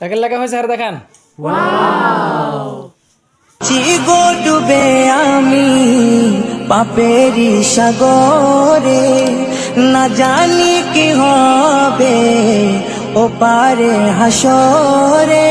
তাকে লেখা হয়েছে আর দেখান চিগো ডুবে আমি পাপেরি সাগরে, না জানি কি হবে ও পারে হাসরে।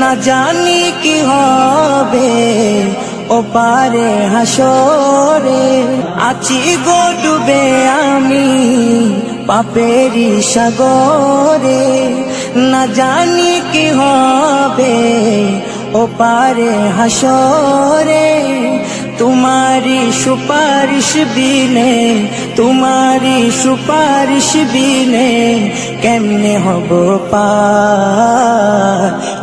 না জানি কি হবে, ও পারে হাসরে। আছি গো ডুবে আমি পাপেরি সাগরে। না জানি কি হবে, ও পারে হাসরে। তোমারি সুপারিশ বিনে তোমারি সুপারিশ বিনে কেমনে হব পা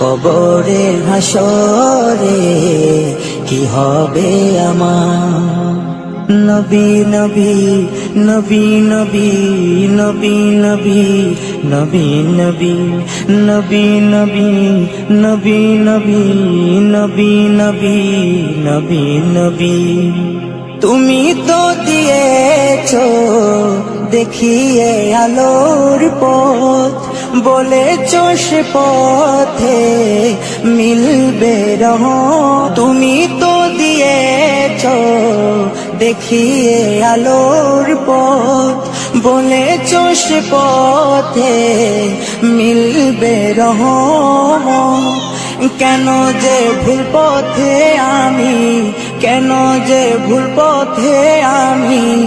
কবরে হাসরে কি হবে আমার নবী নবী নবী নবী নবী নবী নবী নবী নবী নবী নবী নবী নবী নবী নবী নবী তুমি তো দিয়েছ দেখিয়ে আলোর পথ বলেছ সে পথে মিলবে রহ। তুমি তো দিয়েছ, দেখিয়ে আলোর পথ। বলেছ সে পথে মিলবে রহ। কেন যে ভুল পথে আমি, কেন যে ভুল পথে আমি